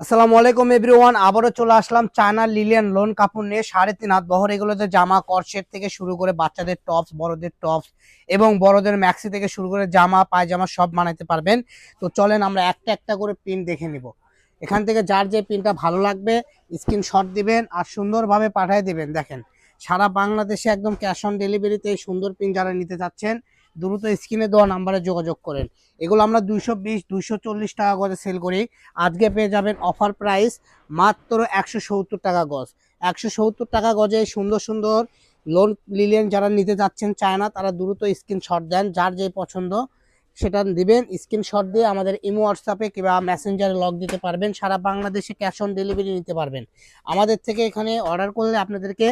আসসালামু আলাইকুম এভরিওয়ান, আবারও চলে আসলাম চায়না লিলিয়ান লোন কাপড় নিয়ে সাড়ে তিন হাত বহর এগুলোতে জামা, করসেট থেকে শুরু করে বাচ্চাদের টপস, বড়দের টপস এবং বড়দের ম্যাক্সি থেকে শুরু করে জামা, পায়জামা সব বানাইতে পারবেন। তো চলেন আমরা একটা একটা করে পিন দেখে নিব। এখান থেকে যার যে পিনটা ভালো লাগবে, স্ক্রিনশট দিবেন আর সুন্দরভাবে পাঠিয়ে দিবেন। দেখেন, সারা বাংলাদেশে একদম ক্যাশ অন ডেলিভারিতে এই সুন্দর প্রিন্ট যারা নিতে চাচ্ছেন দ্রুত স্ক্রিনে দেওয়া নাম্বারে যোগাযোগ করেন। এগুলো আমরা দুইশো বিশ চল্লিশ টাকা করে সেল করি। আজকে পেয়ে যাবেন অফার প্রাইস মাত্র একশো সত্তর টাকা গজ। একশো সত্তর টাকা গজে সুন্দর সুন্দর লোন লিলেন যারা নিতে যাচ্ছেন চায় না তারা দ্রুত স্ক্রিনশট দেন। যার যে পছন্দ সেটা দিবেন। স্ক্রিনশট দিয়ে আমাদের ইমো হোয়াটসঅ্যাপে কিংবা মেসেঞ্জারে লক দিতে পারবেন। সারা বাংলাদেশে ক্যাশ অন ডেলিভারি নিতে পারবেন। আমাদের থেকে এখানে অর্ডার করলে আপনাদেরকে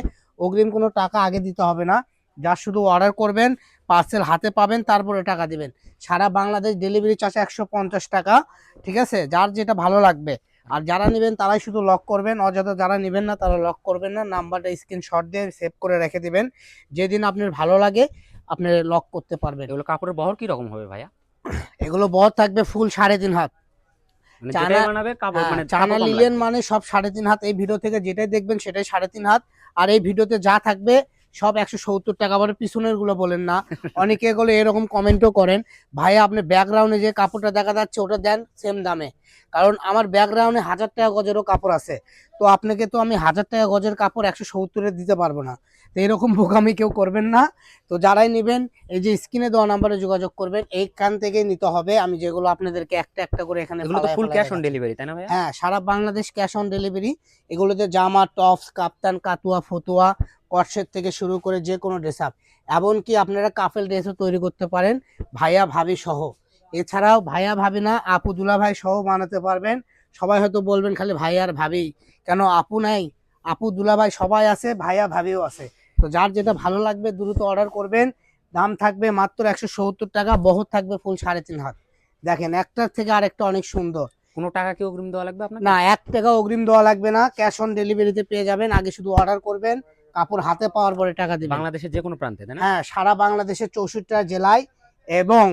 অগ্রিম কোনো টাকা আগে দিতে হবে না। যা শুধু অর্ডার করবেন পার্সেল হাতে পাবেন তারপরে টাকা দিবেন। সারা বাংলাদেশ ডেলিভারি চার্জ একশো পঞ্চাশ টাকা ঠিক আছে? যার যেটা ভালো লাগবে। আর যারা নেবেন তারাই শুধু লক করবেন। অযথা যারা নেবেন না তারা লক করবেন না। নাম্বারটা স্ক্রিনশট দিয়ে সেভ করে রেখে দিবেন। যেদিন আপনার ভালো লাগে আপনি লক করতে পারবেন। এগুলো কাপড়ের বহর কি রকম হবে ভাইয়া? এগুলো বহর থাকবে ফুল সাড়ে তিন হাত। মানে কাপড় হ্যাঁ, মানে লিলেন মানে সব সাড়ে তিন হাত। এই ভিডিও থেকে যেটাই দেখবেন সেটাই সাড়ে তিন হাত। আর এই ভিডিওতে যা থাকবে সব একশো সত্তর টাকা আবার পিছনেরগুলো বলেন না। অনেকে এগুলো এরকম কমেন্টও করেন ভাই আপনি ব্যাকগ্রাউন্ডে যে কাপড়টা দেখা যাচ্ছে, ওটা দেন সেম দামে। কারণ আমার ব্যাকগ্রাউন্ডে হাজার টাকা গজেরও কাপড় আছে। তো আপনাকে তো আমি হাজার টাকা গজের কাপড় একশো সত্তরে দিতে পারব না। তো এরকম বোকামি কেউ করবেন না। তো যারাই নেবেন এই যে স্ক্রিনে দেওয়া নাম্বারে যোগাযোগ করবেন এইখান থেকে নিতে হবে। আমি যেগুলো আপনাদেরকে একটা একটা করে এখানে ফুল ক্যাশ অন ডেলিভারি তাই না হ্যাঁ সারা বাংলাদেশ ক্যাশ অন ডেলিভারি এগুলোতে জামা টপস কাপ্তান কাতুয়া ফতুয়া কটসেট থেকে শুরু করে যে কোনো ড্রেস আপ এমনকি আপনারা কাফেল ড্রেসও তৈরি করতে পারেন ভাইয়া ভাবি সহ। এছাড়াও ভাইয়া ভাবি না আপু দুলা ভাই সহ বানাতে পারবেন। সবাই হয়তো বলবেন খালি ভাই আর ভাবি। কেন আপু নাই? আপু দুলা ভাই সবাই আছে ভাইয়া ভাবিও আছে। তো যার যেটা ভালো লাগবে দ্রুত অর্ডার করবেন। দাম থাকবে মাত্র একশো সত্তর টাকা বহর থাকবে ফুল সাড়ে তিন হাত। দেখেন একটার থেকে আরেকটা অনেক সুন্দর। কোনো টাকা কি অগ্রিম দেওয়া লাগবে আপনার না এক টাকা অগ্রিম দেওয়া লাগবে না। ক্যাশ অন ডেলিভারিতে পেয়ে যাবেন। আগে শুধু অর্ডার করবেন। কাপড় হাতে পাওয়ার পরে টাকা দিবেন। বাংলাদেশের যে কোনো প্রান্তে হ্যাঁ সারা বাংলাদেশের চৌষট্টিটা জেলায় এবং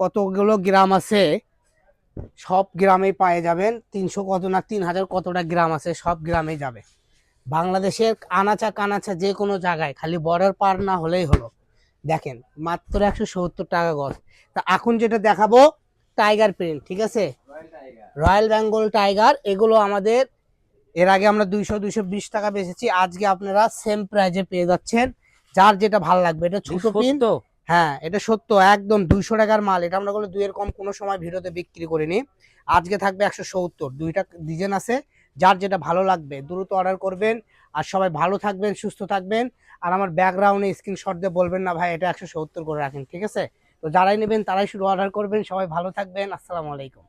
কতগুলো গ্রাম আছে সব গ্রামেই পায়ে যাবেন। তিনশো কত না তিন হাজার কতটা গ্রাম আছে সব গ্রামেই যাবে। বাংলাদেশের আনাচা কানাচা যে কোনো জায়গায় খালি বর্ডার পার না হলেই হলো। দেখেন মাত্র একশো সত্তর টাকা গজ। তা এখন যেটা দেখাবো টাইগার প্রিন্ট ঠিক আছে? রয়্যাল বেঙ্গল টাইগার এগুলো আমাদের এর আগে আমরা দুইশো দুইশো বিশ টাকা বেচেছি। আজকে আপনারা সেম প্রাইজে পেয়ে যাচ্ছেন। যার যেটা ভালো লাগবে এটা ছোট প্রিন্ট হ্যাঁ এটা সত্য, একদম দুইশো টাকার মাল, এটা আমরা বলে দুইয়ের কম কোনো সময় ভিডিওতে বিক্রি করিনি। আজকে থাকবে একশো সত্তর, দুইটা ডিজাইন আছে, যার যেটা ভালো লাগবে, দ্রুত অর্ডার করবেন, আর সবাই ভালো থাকবেন, সুস্থ থাকবেন, আর আমার ব্যাকগ্রাউন্ডে স্ক্রিনশট দিয়ে বলবেন না, ভাই, এটা একশো সত্তর করে রাখেন ঠিক আছে? তো যারাই নেবেন তারাই শুধু অর্ডার করবেন, সবাই ভালো থাকবেন, আসসালামু আলাইকুম।